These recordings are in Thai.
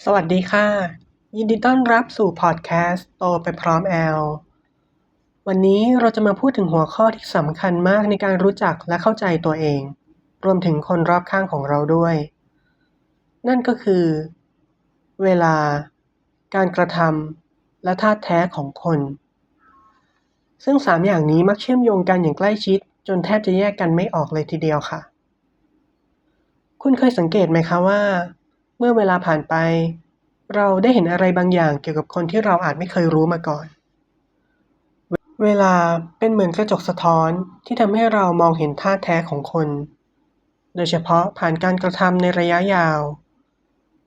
สวัสดีค่ะ ยินดีต้อนรับสู่พอดแคสต์โตไปพร้อมแอล วันนี้เราจะมาพูดถึงหัวข้อที่สำคัญมากในการรู้จักและเข้าใจตัวเอง รวมถึงคนรอบข้างของเราด้วย นั่นก็คือ เวลา การกระทำและท่าแท้ของคน ซึ่งสามอย่างนี้มักเชื่อมโยงกันอย่างใกล้ชิด จนแทบจะแยกกันไม่ออกเลยทีเดียวค่ะ คุณเคยสังเกตไหมคะว่า มื่อเวลาผ่านไป เราได้เห็นอะไรบางอย่างเกี่ยวกับคนที่เราอาจไม่เคยรู้มาก่อน เวลาเป็นเหมือนกระจกสะท้อนที่ทำให้เรามองเห็นท่าแท้ของคน โดยเฉพาะผ่านการกระทำในระยะยาว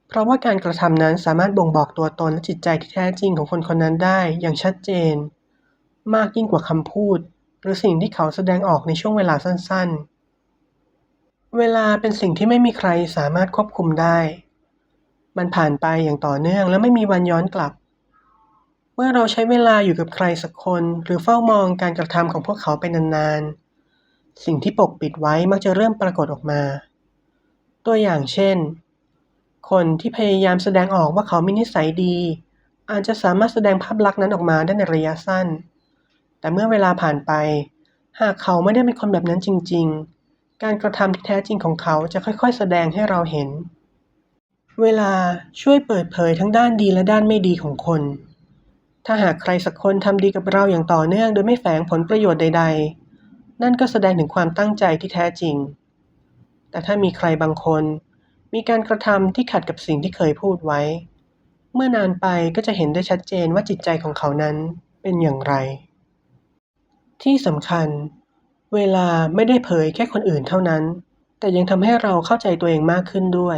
เพราะว่าการกระทำนั้นสามารถบ่งบอกตัวตนและจิตใจที่แท้จริงของคนคนนั้นได้อย่างชัดเจน มากยิ่งกว่าคำพูด หรือสิ่งที่เขาแสดงออกในช่วงเวลาสั้น ๆ เวลาเป็นสิ่งที่ไม่มีใครสามารถควบคุมได้ มันผ่านไปอย่างต่อเนื่องและไม่มีวันย้อนกลับ เมื่อเราใช้เวลาอยู่กับใครสักคน หรือเฝ้ามองการกระทำของพวกเขาไปนานๆ สิ่งที่ปกปิดไว้มักจะเริ่มปรากฏออกมา ตัวอย่างเช่น คนที่พยายามแสดงออกว่าเขามีนิสัยดี อาจจะสามารถแสดงภาพลักษณ์นั้นออกมาได้ในระยะสั้น แต่เมื่อเวลาผ่านไป หากเขาไม่ได้เป็นคนแบบนั้นจริง ๆ การกระทำที่แท้จริงของเขาจะค่อย ๆ แสดงให้เราเห็น เวลาช่วยเปิดเผยทั้งด้านดีและด้านไม่ดีของคน ถ้าหากใครสักคนทำดีกับเราอย่างต่อเนื่องโดยไม่แฝงผลประโยชน์ใด ๆ นั่นก็แสดงถึงความตั้งใจที่แท้จริง แต่ถ้ามีใครบางคน มีการกระทำที่ขัดกับสิ่งที่เคยพูดไว้ เมื่อนานไปก็จะเห็นได้ชัดเจนว่าจิตใจของเขานั้นเป็นอย่างไร ที่สำคัญ เวลาไม่ได้เผยแค่คนอื่นเท่านั้น แต่ยังทำให้เราเข้าใจตัวเองมากขึ้นด้วย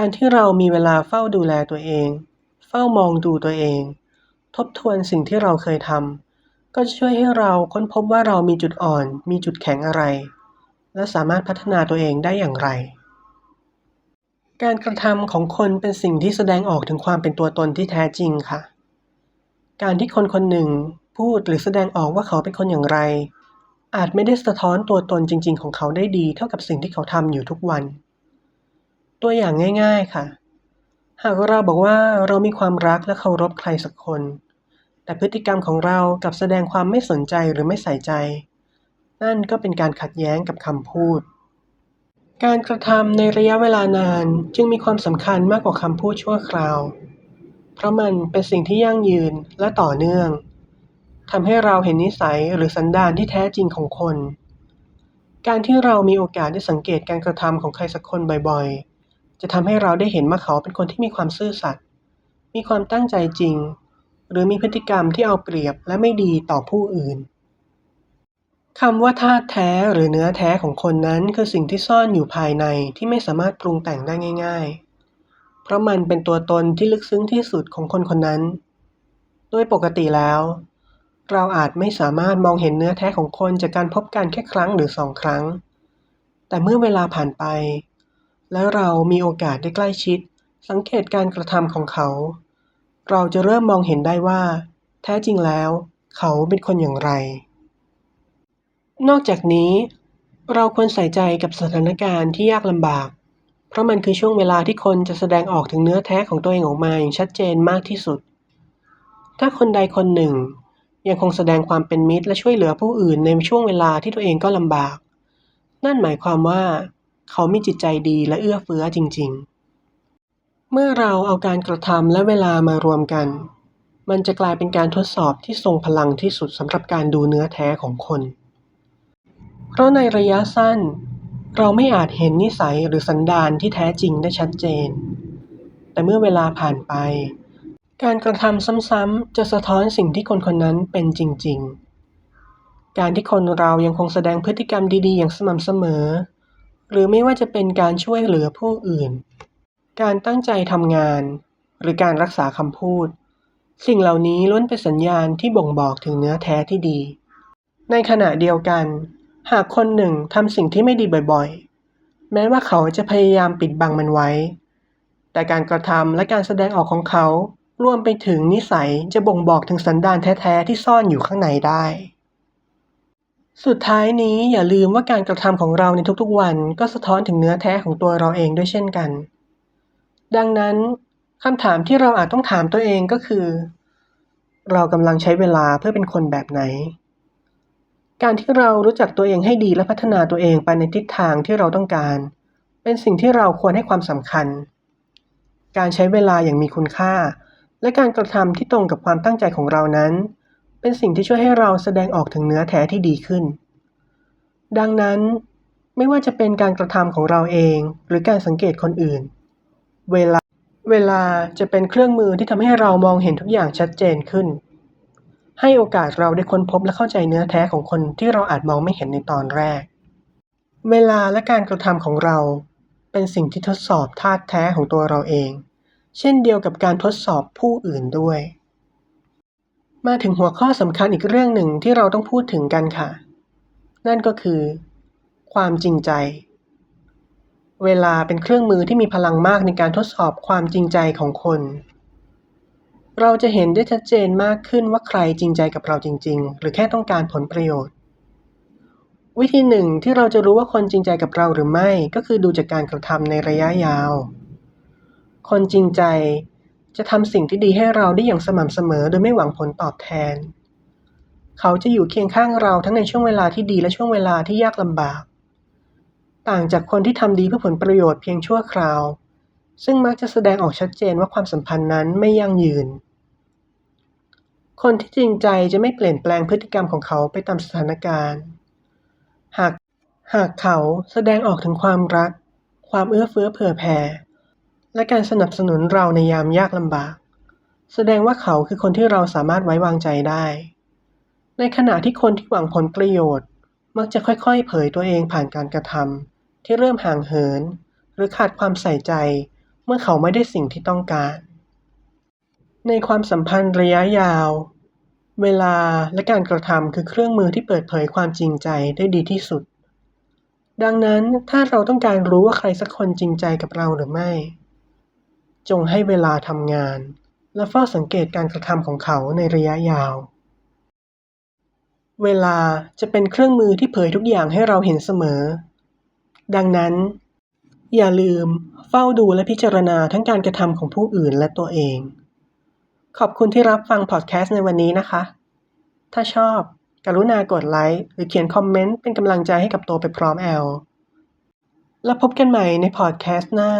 การที่เรามีเวลาเฝ้าดูแลตัวเอง เฝ้ามองดูตัวเอง ทบทวนสิ่งที่เราเคยทำ ก็จะช่วยให้เราค้นพบว่าเรามีจุดอ่อน มีจุดแข็งอะไร และสามารถพัฒนาตัวเองได้อย่างไร การกระทำของคนเป็นสิ่งที่แสดงออกถึงความเป็นตัวตนที่แท้จริงค่ะ การที่คนคนหนึ่งพูดหรือแสดงออกว่าเขาเป็นคนอย่างไร อาจไม่ได้สะท้อนตัวตนจริง ๆ ของเขาได้ดีเท่ากับสิ่งที่เขาทำอยู่ทุกวัน ตัวอย่างง่าย ๆ ค่ะ หากเราบอกว่าเรามีความรักและเคารพใครสักคน แต่พฤติกรรมของเรากับแสดงความไม่สนใจหรือไม่ใส่ใจ นั่นก็เป็นการขัดแย้งกับคำพูด การกระทำในระยะเวลานานจึงมีความสำคัญมากกว่าคำพูดชั่วคราว เพราะมันเป็นสิ่งที่ยั่งยืนและต่อเนื่องทำให้เราเห็นนิสัยหรือสันดานที่แท้จริงของคน การที่เรามีโอกาสได้สังเกตการกระทำของใครสักคนบ่อยๆ จะทำให้เราได้เห็นว่าเขาเป็นคนที่มีความซื่อสัตย์ มีความตั้งใจจริง หรือมีพฤติกรรมที่เอาเปรียบและไม่ดีต่อผู้อื่นคำว่าธาตุแท้หรือเนื้อแท้ของคนนั้นคือสิ่งที่ซ่อนอยู่ภายในที่ไม่สามารถปรุงแต่งได้ง่าย ๆ เพราะมันเป็นตัวตนที่ลึกซึ้งที่สุดของคนคนนั้น โดยปกติแล้ว เราอาจไม่สามารถมองเห็นเนื้อแท้ของคนจากการพบกันแค่ครั้งหรือสองครั้ง แต่เมื่อเวลาผ่านไป แล้วเรามีโอกาสได้ใกล้ชิด สังเกตการกระทำของเขา เราจะเริ่มมองเห็นได้ว่า แท้จริงแล้ว เขาเป็นคนอย่างไร นอกจากนี้ เราควรใส่ใจกับสถานการณ์ที่ยากลำบาก เพราะมันคือช่วงเวลาที่คนจะแสดงออกถึงเนื้อแท้ของตัวเองออกมาอย่างชัดเจนมากที่สุด ถ้าคนใดคนหนึ่ง ยังคงแสดงความเป็นมิตรและช่วยเหลือผู้อื่นในช่วงเวลาที่ตัวเองก็ลำบาก นั่นหมายความว่า เขามีจิตใจดีและเอื้อเฟื้อจริง ๆ เมื่อเราเอาการกระทำและเวลามารวมกัน มันจะกลายเป็นการทดสอบที่ทรงพลังที่สุดสำหรับการดูเนื้อแท้ของคน เพราะในระยะสั้น เราไม่อาจเห็นนิสัยหรือสันดานที่แท้จริงได้ชัดเจน แต่เมื่อเวลาผ่านไป การกระทำซ้ำๆจะสะท้อนสิ่งที่คนคนนั้นเป็นจริง ๆ การที่คนเรายังคงแสดงพฤติกรรมดีๆ อย่างสม่ำเสมอ หรือไม่ว่าจะเป็นการช่วยเหลือผู้อื่น การตั้งใจทำงาน หรือการรักษาคำพูด สิ่งเหล่านี้ล้วนเป็นสัญญาณที่บ่งบอกถึงเนื้อแท้ที่ดี ในขณะเดียวกัน หากคนหนึ่งทำสิ่งที่ไม่ดีบ่อยๆ แม้ว่าเขาจะพยายามปิดบังมันไว้ แต่การกระทำและการแสดงออกของเขารวมไปถึงนิสัยจะบ่งบอกถึงสันดานแท้ๆที่ซ่อนอยู่ข้างในได้ สุดท้ายนี้อย่าลืมว่าการกระทำของเราในทุกๆ วันก็สะท้อนถึงเนื้อแท้ของตัวเราเองด้วยเช่นกัน ดังนั้นคำถามที่เราอาจต้องถามตัวเองก็คือ เรากำลังใช้เวลาเพื่อเป็นคนแบบไหน การที่เรารู้จักตัวเองให้ดีและพัฒนาตัวเองไปในทิศทางที่เราต้องการ เป็นสิ่งที่เราควรให้ความสำคัญ การใช้เวลาอย่างมีคุณค่า และการกระทำที่ตรงกับความตั้งใจของเรานั้น เป็นสิ่งที่ช่วยให้เราแสดงออกถึงเนื้อแท้ที่ดีขึ้น ดังนั้นไม่ว่าจะเป็นการกระทำของเราเอง หรือการสังเกตคนอื่น เวลาเวลาจะเป็นเครื่องมือที่ทำให้เรามองเห็นทุกอย่างชัดเจนขึ้น ให้โอกาสเราได้ค้นพบและเข้าใจเนื้อแท้ของคนที่เราอาจมองไม่เห็นในตอนแรก เวลาและการกระทำของเราเป็นสิ่งที่ทดสอบธาตุแท้ของตัวเราเอง เช่นเดียวกับการทดสอบผู้อื่นด้วย มาถึงหัวข้อสำคัญอีกเรื่องหนึ่งที่เราต้องพูดถึงกันค่ะ นั่นก็คือ ความจริงใจ เวลาเป็นเครื่องมือที่มีพลังมากในการทดสอบความจริงใจของคน เราจะเห็นได้ชัดเจนมากขึ้นว่าใครจริงใจกับเราจริง ๆ หรือแค่ต้องการผลประโยชน์ วิธีหนึ่งที่เราจะรู้ว่าคนจริงใจกับเราหรือไม่ ก็คือดูจากการกระทำในระยะยาว คนจริงใจ จะทำสิ่งที่ดีให้เราได้อย่างสม่ำเสมอโดยไม่หวังผลตอบแทน เขาจะอยู่เคียงข้างเราทั้งในช่วงเวลาที่ดีและช่วงเวลาที่ยากลำบาก ต่างจากคนที่ทำดีเพื่อผลประโยชน์เพียงชั่วคราว ซึ่งมักจะแสดงออกชัดเจนว่าความสัมพันธ์นั้นไม่ยั่งยืน คนที่จริงใจจะไม่เปลี่ยนแปลงพฤติกรรมของเขาไปตามสถานการณ์ หากหากเขาแสดงออกถึงความรัก ความเอื้อเฟื้อเผื่อแผ่ และการสนับสนุนเราในยามยากลำบาก แสดงว่าเขาคือคนที่เราสามารถไว้วางใจได้ ในขณะที่คนที่หวังผลประโยชน์ มักจะค่อยๆ เผยตัวเองผ่านการกระทำที่เริ่มห่างเหิน หรือขาดความใส่ใจ เมื่อเขาไม่ได้สิ่งที่ต้องการ ในความสัมพันธ์ระยะยาว เวลาและการกระทำคือเครื่องมือที่เปิดเผยความจริงใจได้ดีที่สุดดังนั้นถ้าเราต้องการรู้ว่าใครสักคนจริงใจกับเราหรือไม่ จงให้เวลาทำงาน และเฝ้าสังเกตการกระทำของเขาในระยะยาว เวลาจะเป็นเครื่องมือที่เผยทุกอย่างให้เราเห็นเสมอ ดังนั้น อย่าลืมเฝ้าดูและพิจารณาทั้งการกระทำของผู้อื่นและตัวเอง ขอบคุณที่รับฟังพอดแคสต์ในวันนี้นะคะ ถ้าชอบกรุณากดไลค์หรือเขียนคอมเมนต์เป็นกำลังใจให้กับตัวไปพร้อมแอล แล้วพบกันใหม่ในพอดแคสต์หน้า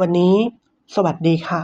วันนี้ สวัสดีค่ะ